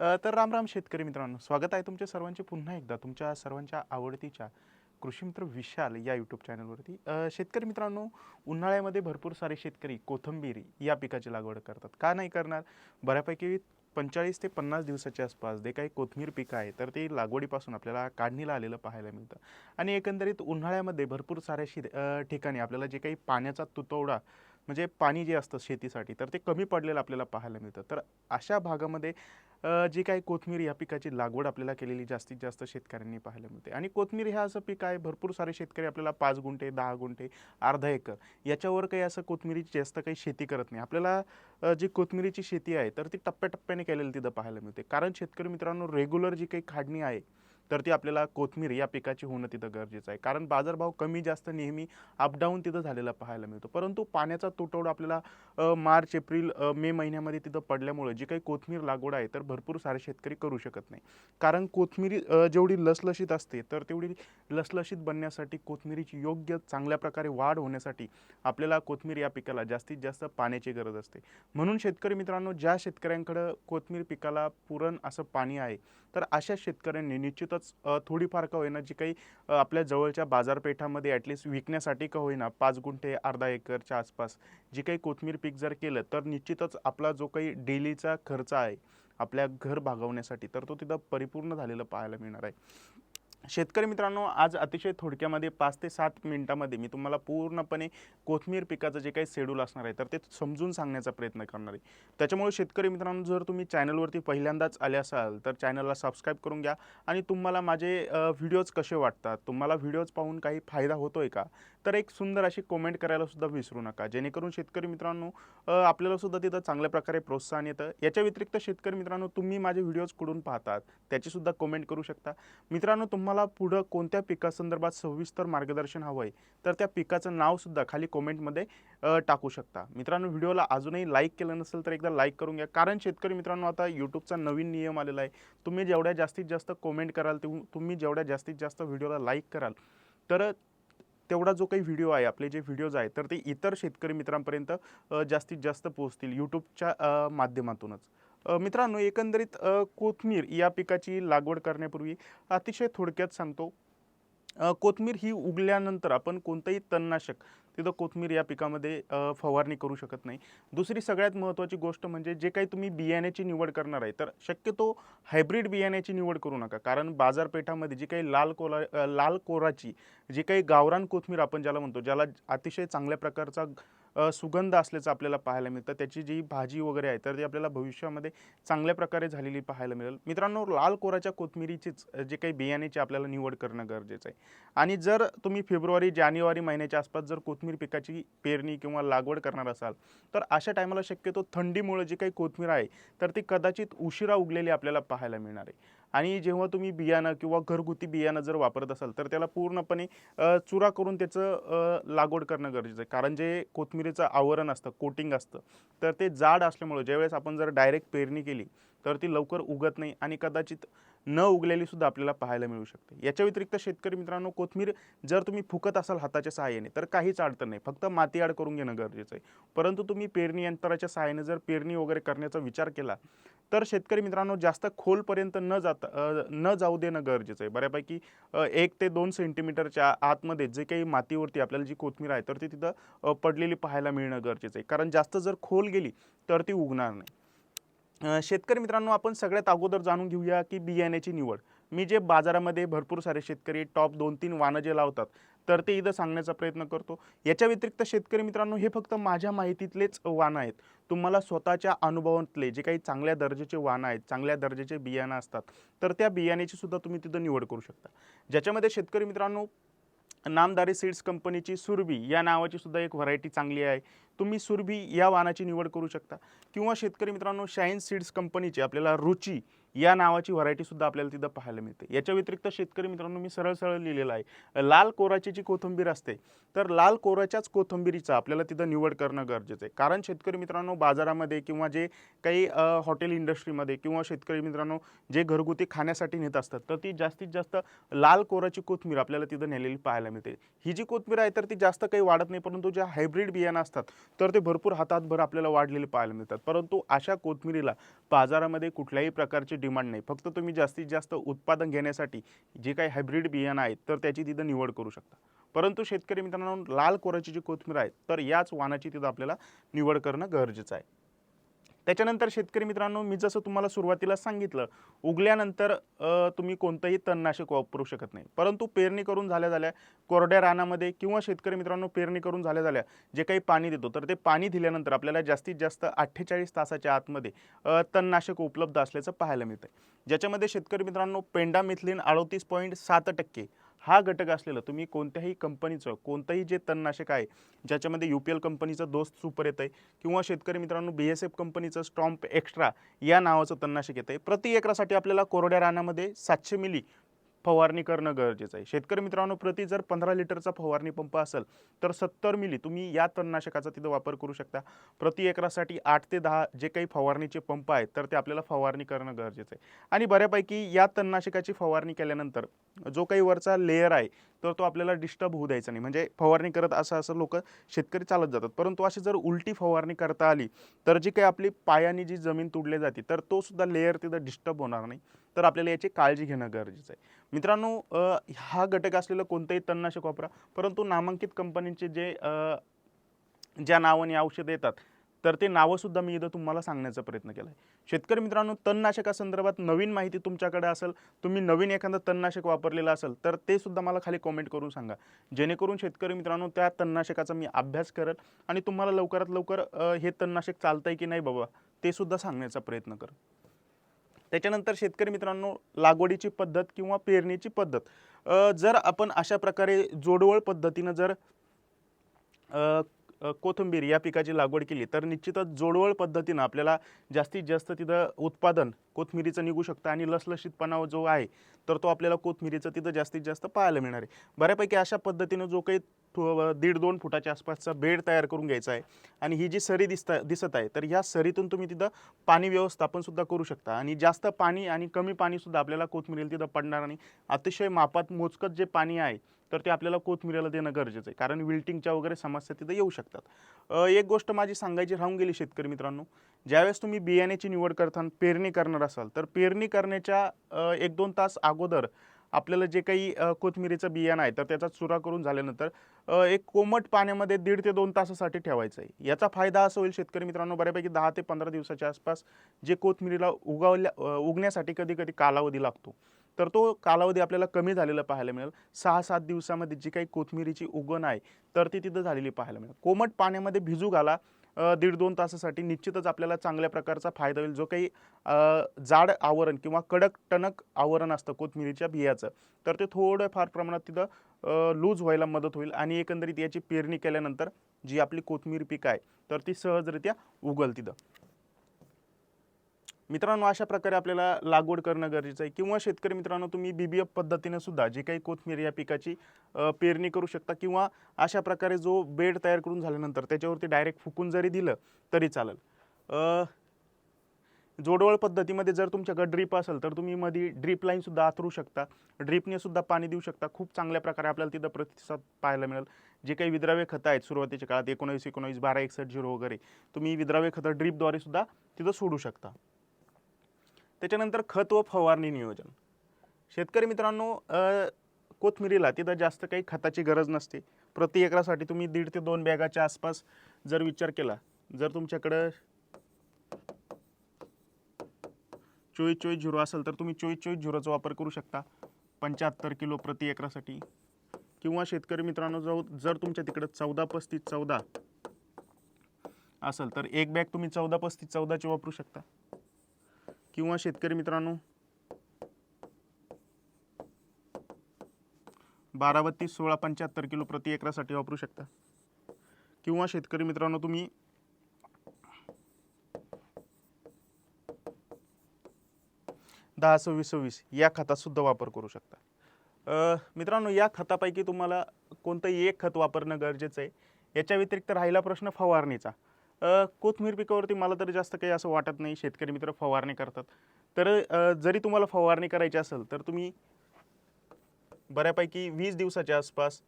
तर राम राम शेतकरी मित्रांनो स्वागत आहे तुमच्या सर्वांचे पुन्हा एकदा तुमच्या सर्वांच्या आवडतीच्या कृषीमित्र विशाल या यूट्यूब चॅनलवरती शेतकरी मित्रांनो उन्हाळ्यामध्ये भरपूर सारे शेतकरी कोथंबीर या पिकाची लागवड करतात. का नाही करणार? बऱ्यापैकी पंचेचाळीस ते पन्नास दिवसाच्या आसपास जे काही कोथमीर पिकं आहे तर ते लागवडीपासून आपल्याला काढणीला आलेलं पाहायला मिळतं. आणि एकंदरीत उन्हाळ्यामध्ये भरपूर साऱ्या शि ठिकाणी आपल्याला जे काही पाण्याचा तुतवडा म्हणजे पाणी जे असतं शेतीसाठी तर ते कमी पडलेलं आपल्याला पाहायला मिळतं. तर अशा भागामध्ये जी काही कोथमीर या पिकाची लागवड आपल्याला केलेली जास्तीत जास्त शेतकऱ्यांनी पाहायला मिळते. आणि कोथमीर हे असं पीक आहे भरपूर सारे शेतकरी आपल्याला पाच गुंठे दहा गुंठे अर्धा एकर याच्यावर काही असं कोथमिरीची जास्त काही शेती करत नाही. आपल्याला जी कोथमिरीची शेती आहे तर ती टप्प्याटप्प्याने केलेली तिथं पाहायला मिळते. कारण शेतकरी मित्रांनो रेग्युलर जी काही काढणी आहे तर ती आपल्याला कोथमीर या पिकाची होणं तिथं गरजेचं आहे. कारण बाजारभाव कमी जास्त नेहमी अपडाऊन तिथं झालेला पाहायला मिळतो. परंतु पाण्याचा तुटवडा आपल्याला मार्च एप्रिल मे महिन्यामध्ये तिथं पडल्यामुळे जी काही कोथमीर लागवड आहे तर भरपूर सारे शेतकरी करू शकत नाही. कारण कोथमिरी जेवढी लसलशीत असते तर तेवढी लसलशीत बनण्यासाठी कोथमिरीची योग्य चांगल्या प्रकारे वाढ होण्यासाठी आपल्याला कोथमीर या पिकाला जास्तीत जास्त पाण्याची गरज असते. म्हणून शेतकरी मित्रांनो ज्या शेतकऱ्यांकडं कोथमीर पिकाला पुरण असं पाणी आहे तर अशा शेतकऱ्यांनी निश्चितच अ, थोडीफार का होईना जी काही आपल्या जवळच्या बाजारपेठामध्ये ॲटलिस्ट विकण्यासाठी का होईना पाच गुंठे अर्धा एकरच्या आसपास जी काही कोथमीर पीक जर केलं तर निश्चितच आपला जो काही डेलीचा खर्च आहे आपल्या घर भागवण्यासाठी तर तो तिथं परिपूर्ण झालेला पाहायला मिळणार आहे. शेतकरी मित्रांनो आज अतिशय थोडक्यामध्ये पाच ते सात मिनिटामध्ये मी तुम्हाला पूर्णपणे कोथमीर पिकाचं जे काही शेड्यूल असणार आहे तर ते समजून सांगण्याचा प्रयत्न करणार आहे. त्याच्यामुळे शेतकरी मित्रांनो जर तुम्ही चॅनलवरती पहिल्यांदाच आले असाल तर चॅनलला सबस्क्राईब करून घ्या. आणि तुम्हाला माझे व्हिडिओज कसे वाटतात तुम्हाला व्हिडिओज पाहून काही फायदा होतो आहे का? तर एक सुंदर अशी कमेंट करायलासुद्धा विसरू नका. जेणेकरून शेतकरी मित्रांनो आपल्यालासुद्धा तिथं चांगल्या प्रकारे प्रोत्साहन येतं. याच्या व्यतिरिक्त शेतकरी मित्रांनो तुम्ही माझे व्हिडिओज कुठून पाहतात त्याचीसुद्धा कमेंट करू शकता. मित्रांनो तुम्हाला तुम्हाला पुढं कोणत्या पिकासंदर्भात सविस्तर मार्गदर्शन हवं आहे तर त्या पिकाचं नावसुद्धा खाली कॉमेंटमध्ये टाकू शकता. मित्रांनो व्हिडिओला अजूनही लाईक केलं नसेल तर एकदा लाईक करून घ्या. कारण शेतकरी मित्रांनो आता यूट्यूबचा नवीन नियम आलेला आहे. तुम्ही जेवढ्या जास्तीत जास्त कॉमेंट कराल तुम्ही जेवढ्या जास्तीत जास्त व्हिडिओला लाईक कराल तर तेवढा जो काही व्हिडिओ आहे आपले जे व्हिडिओज आहेत तर ते इतर शेतकरी मित्रांपर्यंत जास्तीत जास्त पोहोचतील यूट्यूबच्या माध्यमातूनच. मित्रांनो एकंदरीत कोथमीर या पिकाची लागवड करण्यापूर्वी अतिशय थोडक्यात सांगतो. कोथमीर ही उगल्यानंतर आपण कोणतंही तणनाशक तिथं कोथमीर या पिकामध्ये फवारणी करू शकत नाही. दुसरी सगळ्यात महत्त्वाची गोष्ट म्हणजे जे काही तुम्ही बियाण्याची निवड करणार आहे तर शक्यतो हायब्रिड बियाण्याची निवड करू नका. कारण बाजारपेठामध्ये जी काही लाल कोला लाल कोराची जी काही गावरान कोथमीर आपण ज्याला म्हणतो ज्याला अतिशय चांगल्या प्रकारचा सुगंध असल्याचं आपल्याला पाहायला मिळतं. त्याची जी भाजी वगैरे आहे तर ती आपल्याला भविष्यामध्ये चांगल्या प्रकारे झालेली पाहायला मिळेल. मित्रांनो लाल कोराच्या कोथमिरीचीच जे काही बियाण्याची आपल्याला निवड करणं गरजेचं आहे. आणि जर तुम्ही फेब्रुवारी जानेवारी महिन्याच्या आसपास जर कोथमीर पिकाची पेरणी किंवा लागवड करणार असाल तर अशा टायमाला शक्यतो थंडीमुळे जी काही कोथमीर आहे तर ती कदाचित उशिरा उगलेली आपल्याला पाहायला मिळणार आहे. आणि जेव्हा तुम्ही बियाणं किंवा घरगुती बियाणं जर वापरत असाल तर त्याला पूर्णपणे चुरा करून त्याचं लागवड करणं गरजेचं आहे. कारण जे कोथमिरीचं आवरण असतं कोटिंग असतं तर ते जाड असल्यामुळे ज्यावेळेस आपण जर डायरेक्ट पेरणी केली तर ती लवकर उगत नाही आणि कदाचित न उगलेली सुद्धा आपल्याला पाहायला मिळू शकते. याच्या व्यतिरिक्त शेतकरी मित्रांनो कोथमीर जर तुम्ही फुकत असाल हाताच्या सहाय्याने तर काहीच अडचण नाही. फक्त माती आड करून घेणं गरजेचं आहे. परंतु तुम्ही पेरणी यंत्राच्या सहाय्याने जर पेरणी वगैरे करण्याचा विचार केला तर शेतकरी मित्रांनो जास्त खोलपर्यंत न जाता न जाऊ देणं गरजेचं आहे. बऱ्यापैकी एक ते दोन सेंटीमीटरच्या आतमध्ये जे काही मातीवरती आपल्याला जी कोथमीर आहे तर ती तिथं पडलेली पाहायला मिळणं गरजेचं आहे. कारण जास्त जर खोल गेली तर ती उगणार नाही. शेतकरी मित्रांनो आपण सगळ्यात अगोदर जाणून घेऊया की बियाण्याची निवड. मी जे बाजारामध्ये भरपूर सारे शेतकरी टॉप दोन तीन वानं जे लावतात तर ते इथं सांगण्याचा प्रयत्न करतो. याच्या व्यतिरिक्त शेतकरी मित्रांनो हे फक्त माझ्या माहितीतलेच वाण आहेत. तुम्हाला स्वतःच्या अनुभवातले जे काही चांगल्या दर्जाचे वाणं आहेत चांगल्या दर्जाचे बियाणं असतात तर त्या बियाण्याची सुद्धा तुम्ही तिथं निवड करू शकता. ज्याच्यामध्ये शेतकरी मित्रांनो नामदारी सीड्स कंपनीची सुरभी या नावाची सुद्धा एक व्हरायटी चांगली आहे. तुम्ही सुरभी या वाणाची निवड करू शकता. किंवा शेतकरी मित्रांनो शाईन सीड्स कंपनीची आपल्याला रुची या नावाची व्हरायटी सुद्धा आपल्याला तिथं पाहायला मिळते. याच्या व्यतिरिक्त शेतकरी मित्रांनो मी सरळ सरळ लिहिलेलं आहे. लाल कोराची जी कोथिंबीर असते तर लाल कोराच्याच कोथंबीरीचा आपल्याला तिथं निवड करणं गरजेचं आहे. कारण शेतकरी मित्रांनो बाजारामध्ये किंवा जे काही हॉटेल इंडस्ट्रीमध्ये किंवा शेतकरी मित्रांनो जे घरगुती खाण्यासाठी नेत असतात तर ती जास्तीत जास्त लाल कोराची कोथमीर आपल्याला तिथं नेलेली पाहायला मिळते. ही जी कोथमीर आहे तर ती जास्त काही वाढत नाही परंतु ज्या हायब्रिड बियाणं असतात तर ते भरपूर हातातभर आपल्याला वाढलेले पाहायला मिळतात. परंतु अशा कोथमिरीला बाजारामध्ये कुठल्याही प्रकारचे डिमांड नाही. फक्त तुम्ही जास्तीत जास्त उत्पादन घेण्यासाठी जे काही हायब्रिड बियाणं आहेत तर त्याची तिथं निवड करू शकता. परंतु शेतकरी मित्रांनो लाल कोराची जी कोथमीर आहे तर याच वानाची तिथं आपल्याला निवड करणं गरजेचं आहे. त्याच्यानंतर शेतकरी मित्रांनो मी जसं तुम्हाला सुरुवातीला सांगितलं उगल्यानंतर तुम्ही कोणतंही तणनाशक वापरू शकत नाही. परंतु पेरणी करून झाल्या झाल्या कोरड्या रानामध्ये किंवा शेतकरी मित्रांनो पेरणी करून झाल्या झाल्या जे काही पाणी देतो तर ते पाणी दिल्यानंतर आपल्याला जास्तीत जास्त अठ्ठेचाळीस तासाच्या आतमध्ये तणनाशक उपलब्ध असल्याचं पाहायला मिळतं ज्याच्यामध्ये शेतकरी मित्रांनो पेंडामिथलिन अडोतीस पॉईंट सात टक्के हा घटक असलेलं तुम्ही कोणत्याही कंपनीचं कोणतंही जे तणनाशक आहे ज्याच्यामध्ये यू पी एल कंपनीचं दोस्त सुपर येत आहे किंवा शेतकरी मित्रांनो बी एस एफ कंपनीचं स्टॉम्प एक्स्ट्रा या नावाचं तणनाशक येत आहे प्रति एकरासाठी आपल्याला कोरड्या रानामध्ये सातशे मिली फवारणी करणं गरजेचं आहे. शेतकरी मित्रांनो प्रति जर पंधरा लिटरचा फवारणी पंप असेल तर सत्तर मिली तुम्ही या तणनाशकाचा तिथं वापर करू शकता. प्रति एकरासाठी आठ ते दहा जे काही फवारणीचे पंप आहेत तर ते आपल्याला फवारणी करणं गरजेचं आहे. आणि बऱ्यापैकी या तणनाशकाची फवारणी केल्यानंतर जो काही वरचा लेअर आहे तर तो आपल्याला डिस्टर्ब होऊ द्यायचा नाही. म्हणजे फवारणी करत असं असं लोक शेतकरी चालत जातात. परंतु अशी जर उलटी फवारणी करता आली तर जी काही आपली पायाने जी जमीन तुडली जाते तर तो सुद्धा लेअर तिथं डिस्टर्ब होणार नाही. तर आपल्याला याची काळजी घेणं गरजेचं आहे. मित्रांनो हा घटक असलेलं कोणतंही तणनाशक वापरा परंतु नामांकित कंपनीचे जे ज्या नावाने औषधं येतात तर ते नावंसुद्धा मी इथं तुम्हाला सांगण्याचा प्रयत्न केला आहे शेतकरी मित्रांनो तणनाशकासंदर्भात नवीन माहिती तुमच्याकडे असेल तुम्ही नवीन एखादं तणनाशक वापरलेलं असेल तर ते सुद्धा मला खाली कॉमेंट करून सांगा. जेणेकरून शेतकरी मित्रांनो त्या तणनाशकाचा मी अभ्यास करेल आणि तुम्हाला लवकरात लवकर हे तणनाशक चालतंय की नाही बाबा ते सुद्धा सांगण्याचा प्रयत्न कर त्याच्यानंतर शेतकरी मित्रांनो लागवडीची पद्धत किंवा पेरणीची पद्धत. जर आपण अशा प्रकारे जोडवळ पद्धतीनं जर कोथिंबीर या पिकाची लागवड केली तर निश्चितच जोडवळ पद्धतीनं आपल्याला जास्तीत जास्त तिथं उत्पादन कोथमिरीचं निघू शकतं आणि लसलशीतपणा जो आहे तर तो आपल्याला कोथमिरीचं तिथं जास्तीत जास्त पाहायला मिळणार आहे. बऱ्यापैकी अशा पद्धतीनं जो काही दीड दोन फुटाच्या आसपासचा बेड तयार करून घ्यायचा आहे आणि ही जी सरी दिसता दिसत आहे तर ह्या सरीतून तुम्ही तिथं पाणी व्यवस्थापनसुद्धा करू शकता आणि जास्त पाणी आणि कमी पाणीसुद्धा आपल्याला कोथमिरीला तिथं पडणार आणि अतिशय मापात मोजकत जे पाणी आहे तर ते आपल्याला कोथमिरीला देणं गरजेचं आहे. कारण विल्टिंगच्या वगैरे समस्या तिथं येऊ शकतात. एक गोष्ट माझी सांगायची राहून गेली शेतकरी मित्रांनो. ज्यावेळेस तुम्ही बियाण्याची निवड करताना पेरणी करणार असाल तर पेरणी करण्याच्या एक दोन तास अगोदर आपल्याला जे काही कोथमिरीचं बियाणं आहे तर त्याचा चुरा करून झाल्यानंतर एक कोमट पाण्यामध्ये दीड ते दोन तासासाठी ठेवायचं आहे. याचा फायदा असा होईल शेतकरी मित्रांनो बऱ्यापैकी दहा ते पंधरा दिवसाच्या आसपास जे कोथमिरीला उगवल्या उगण्यासाठी कधी कधी कालावधी लागतो. तर तो कालावधी आपल्याला कमी झालेला पाहायला मिळेल. सहा सात दिवसामध्ये जी काही कोथमिरीची उगवण आहे तर ती तिथं झालेली पाहायला मिळेल. कोमट पाण्यामध्ये भिजू घाला दीड दोन तासासाठी. निश्चितच आपल्याला चांगल्या प्रकारचा फायदा होईल. जो काही जाड आवरण किंवा कडक टणक आवरण असतं कोथमिरीच्या बियाचं तर ते थोडं फार प्रमाणात तिथं लूज व्हायला मदत होईल आणि एकंदरीत याची पेरणी केल्यानंतर जी आपली कोथमीर पीक आहे तर ती सहजरित्या उगल तिथं. मित्रांनो अशा प्रकारे आपल्याला लागवड करणं गरजेचं आहे. किंवा शेतकरी मित्रांनो तुम्ही बी बी एफ पद्धतीनं सुद्धा जे काही कोथमीर या पिकाची पेरणी करू शकता किंवा अशा प्रकारे जो बेड तयार करून झाल्यानंतर त्याच्यावरती डायरेक्ट फुकून जरी दिलं तरी चालेल. जोडवळ पद्धतीमध्ये जर तुमच्याकडे ड्रीप असेल तर तुम्ही मध्ये ड्रीप लाईनसुद्धा आथरू शकता. ड्रीपने सुद्धा पाणी देऊ शकता. खूप चांगल्या प्रकारे आपल्याला तिथं प्रतिसाद पाहायला मिळेल. जे काही विद्राव्य खतं आहेत सुरुवातीच्या काळात एकोणवीस एकोणवीस बारा एकसष्ट झिरो वगैरे तुम्ही विद्राव्य खतं ड्रीपद्वारे सुद्धा तिथं सोडू शकता. त्याच्यानंतर खत व फवारणी नियोजन. शेतकरी मित्रांनो कोथमिरीला तिथं जास्त काही खताची गरज नसते. प्रति एकरासाठी तुम्ही दीड ते दोन बॅगाच्या आसपास जर विचार केला जर तुमच्याकडं चोवीस चोवीस झिरो असेल तर तुम्ही चोवीस चोवीस झिरोचा वापर करू शकता. पंच्याहत्तर किलो प्रति एकरासाठी. किंवा शेतकरी मित्रांनो जाऊ जर तुमच्या तिकडं चौदा पस्तीस चौदा असेल तर एक बॅग तुम्ही चौदा पस्तीस चौदाची वापरू शकता. किंवा शेतकरी मित्रांनो बारा बत्तीस सोळा पंच्याहत्तर किलो प्रति एकरासाठी वापरू शकता. किंवा शेतकरी मित्रांनो तुम्ही दहा सव्वीस सव्वीस या खतासुद्धा वापर करू शकता. मित्रांनो या खतापैकी तुम्हाला कोणतंही एक खत वापरणं गरजेचं आहे. याच्या व्यतिरिक्त राहिला प्रश्न फवारणीचा. कोथमीर पिकावरती मला तरी जास्त काही असं वाटत नाही. शेतकरी मित्र फवारणी करतात. तर जरी तुम्हाला फवारणी करायची असेल तर तुम्ही बऱ्यापैकी वीस दिवसाच्या आसपास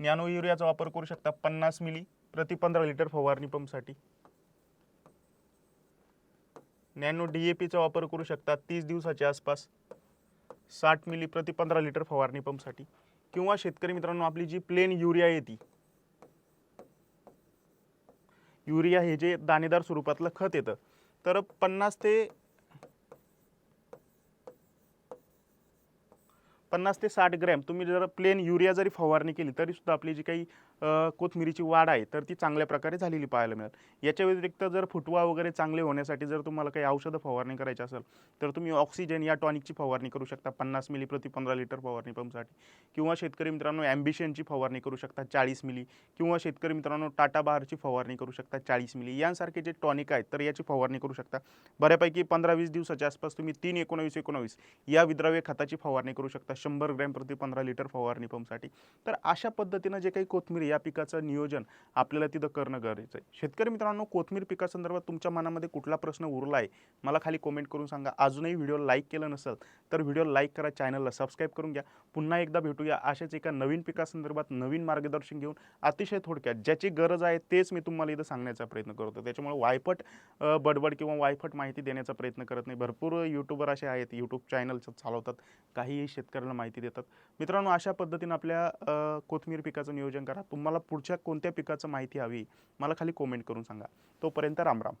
नॅनो युरियाचा वापर करू शकता. पन्नास मिली प्रति पंधरा लिटर फवारणी पंपसाठी. नॅनो डी ए पीचा वापर करू शकता तीस दिवसाच्या आसपास साठ मिली प्रति पंधरा लिटर फवारणी पंपसाठी. किंवा शेतकरी मित्रांनो आपली जी प्लेन युरिया येते युरिया हे जे दाणेदार स्वरूपातलं खत येतं तर पन्नास ते पन्नास ते साठ ग्रॅम. तुम्ही जर प्लेन युरिया जरी फवारणी केली तरी सुद्धा आपली जी काही कोथमिरीची वाढ आहे तर ती चांगल्या प्रकारे झालेली पाहायला मिळेल. याच्या व्यतिरिक्त जर फुटवा वगैरे चांगले होण्यासाठी जर तुम्हाला काही औषधं फवारणी करायची असेल तर तुम्ही ऑक्सिजन या टॉनिकची फवारणी करू शकता. पन्नास मिली प्रति पंधरा लिटर फवारणी पंपसाठी किंवा शेतकरी मित्रांनो ॲम्बिशनची फवारणी करू शकता चाळीस मिली किंवा शेतकरी मित्रांनो टाटा बहारची फवारणी करू शकता चाळीस मिली यांसारखे जे टॉनिक आहेत तर याची फवारणी करू शकता. बऱ्यापैकी पंधरा वीस दिवसाच्या आसपास तुम्ही तीन एकोणावीस एकोणावीस या विद्राव्य खताची फवारणी करू शकता. शंभर ग्रॅम प्रति पंधरा लिटर फवारणी पंपसाठी. तर अशा पद्धतीनं जे काही कोथमीर या पिकाचं नियोजन आपल्याला तिथं करणं गरजेचं आहे. शेतकरी मित्रांनो कोथमीर पिकासंदर्भात तुमच्या मनामध्ये कुठला प्रश्न उरला आहे मला खाली कमेंट करून सांगा. अजूनही व्हिडिओ लाईक केलं नसेल तर व्हिडिओ लाईक करा चॅनलला सबस्क्राईब करून घ्या. पुन्हा एकदा भेटूया अशाच एका नवीन पिकासंदर्भात नवीन मार्गदर्शन घेऊन अतिशय थोडक्यात. ज्याची गरज आहे तेच मी तुम्हाला इथं सांगण्याचा प्रयत्न करतो. त्याच्यामुळे वायफट बडबड किंवा वायफट माहिती देण्याचा प्रयत्न करत नाही. भरपूर यूट्यूबर असे आहेत यूट्यूब चॅनल चालवतात. काहीही आपल्याला माहिती देतात. मित्रांनो अशा पद्धतीनं आपल्या कोथिंबीर कोथमीर पिकाचं नियोजन करा. तुम्हाला पुढच्या कोणत्या पिकाचं माहिती हवी मला खाली कॉमेंट करून सांगा. तोपर्यंत राम राम